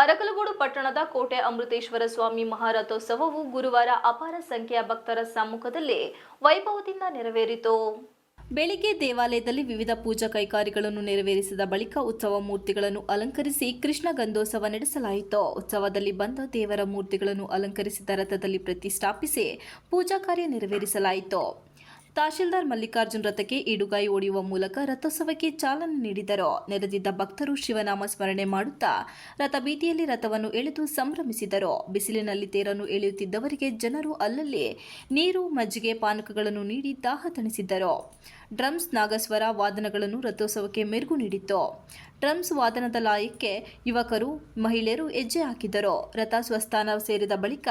ಅರಕಲಗೂಡು ಪಟ್ಟಣದ ಕೋಟೆ ಅಮೃತೇಶ್ವರ ಸ್ವಾಮಿ ಮಹಾರಥೋತ್ಸವವು ಗುರುವಾರ ಅಪಾರ ಸಂಖ್ಯೆಯ ಭಕ್ತರ ಸಮ್ಮುಖದಲ್ಲಿ ವೈಭವದಿಂದ ನೆರವೇರಿತು. ಬೆಳಿಗ್ಗೆ ದೇವಾಲಯದಲ್ಲಿ ವಿವಿಧ ಪೂಜಾ ಕೈಕಾರ್ಯಗಳನ್ನು ನೆರವೇರಿಸಿದ ಬಳಿಕ ಉತ್ಸವ ಮೂರ್ತಿಗಳನ್ನು ಅಲಂಕರಿಸಿ ಕೃಷ್ಣ ಗಂಧೋತ್ಸವ ನಡೆಸಲಾಯಿತು. ಉತ್ಸವದಲ್ಲಿ ಬಂದ ದೇವರ ಮೂರ್ತಿಗಳನ್ನು ಅಲಂಕರಿಸಿದ ರಥದಲ್ಲಿ ಪ್ರತಿಷ್ಠಾಪಿಸಿ ಪೂಜಾ ಕಾರ್ಯ ನೆರವೇರಿಸಲಾಯಿತು. ತಹಶೀಲ್ದಾರ್ ಮಲ್ಲಿಕಾರ್ಜುನ್ ರಥಕ್ಕೆ ಈಡುಗಾಯಿ ಒಡೆಯುವ ಮೂಲಕ ರಥೋತ್ಸವಕ್ಕೆ ಚಾಲನೆ ನೀಡಿದರು. ನೆರೆದಿದ್ದ ಭಕ್ತರು ಶಿವನಾಮ ಸ್ಮರಣೆ ಮಾಡುತ್ತಾ ರಥ ಬೀದಿಯಲ್ಲಿ ರಥವನ್ನು ಎಳೆದು ಸಂಭ್ರಮಿಸಿದರು. ಬಿಸಿಲಿನಲ್ಲಿ ತೇರನ್ನು ಎಳೆಯುತ್ತಿದ್ದವರಿಗೆ ಜನರು ಅಲ್ಲಲ್ಲಿ ನೀರು, ಮಜ್ಜಿಗೆ, ಪಾನಕಗಳನ್ನು ನೀಡಿ ದಾಹ ತಣಿಸಿದ್ದರು. ಡ್ರಮ್ಸ್ ನಾಗಸ್ವರ ವಾದನಗಳನ್ನು ರಥೋತ್ಸವಕ್ಕೆ ಮೆರುಗು ನೀಡಿತ್ತು. ಡ್ರಮ್ಸ್ ವಾದನದ ಲಾಯಕ್ಕೆ ಯುವಕರು, ಮಹಿಳೆಯರು ಹೆಜ್ಜೆ ಹಾಕಿದರು ರಥ ಸ್ವಸ್ಥಾನ ಸೇರಿದ ಬಳಿಕ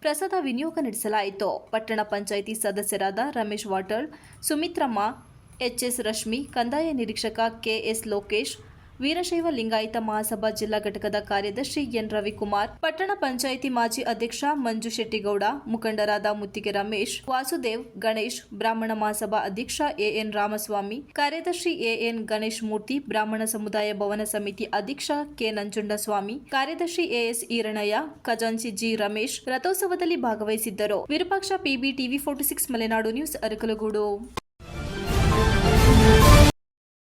ಪ್ರಸಾದ ವಿನಿಯೋಗ ನಡೆಸಲಾಯಿತು. ಪಟ್ಟಣ ಪಂಚಾಯಿತಿ ಸದಸ್ಯರಾದ ರಮೇಶ್ ವಾಟಳ್ ಸುಮಿತ್ರಮ್ಮ, ಎಚ್ಎಸ್ ರಶ್ಮಿ, ಕಂದಾಯ ನಿರೀಕ್ಷಕ ಕೆಎಸ್ ಲೋಕೇಶ್ ವೀರಶೈವ ಲಿಂಗಾಯತ ಮಹಾಸಭಾ ಜಿಲ್ಲಾ ಘಟಕದ ಕಾರ್ಯದರ್ಶಿ ಎನ್ ರವಿಕುಮಾರ್, ಪಟ್ಟಣ ಪಂಚಾಯಿತಿ ಮಾಜಿ ಅಧ್ಯಕ್ಷ ಮಂಜು ಶೆಟ್ಟಿಗೌಡ, ಮುಖಂಡರಾದ ಮುತ್ತಿಗೆ ರಮೇಶ್, ವಾಸುದೇವ್, ಗಣೇಶ್, ಬ್ರಾಹ್ಮಣ ಮಹಾಸಭಾ ಅಧ್ಯಕ್ಷ ಎಎನ್ ರಾಮಸ್ವಾಮಿ, ಕಾರ್ಯದರ್ಶಿ ಎಎನ್ ಗಣೇಶ್ ಮೂರ್ತಿ, ಬ್ರಾಹ್ಮಣ ಸಮುದಾಯ ಭವನ ಸಮಿತಿ ಅಧ್ಯಕ್ಷ ಕೆ ನಂಜುಂಡಸ್ವಾಮಿ, ಕಾರ್ಯದರ್ಶಿ ಎಎಸ್ ಈರಣಯ್ಯ, ಖಜಾಂಚಿ ಜಿ ರಮೇಶ್ ರಥೋತ್ಸವದಲ್ಲಿ ಭಾಗವಹಿಸಿದ್ದರು. Virupaksha PB TV forty six Malenadu news Arakalagudu.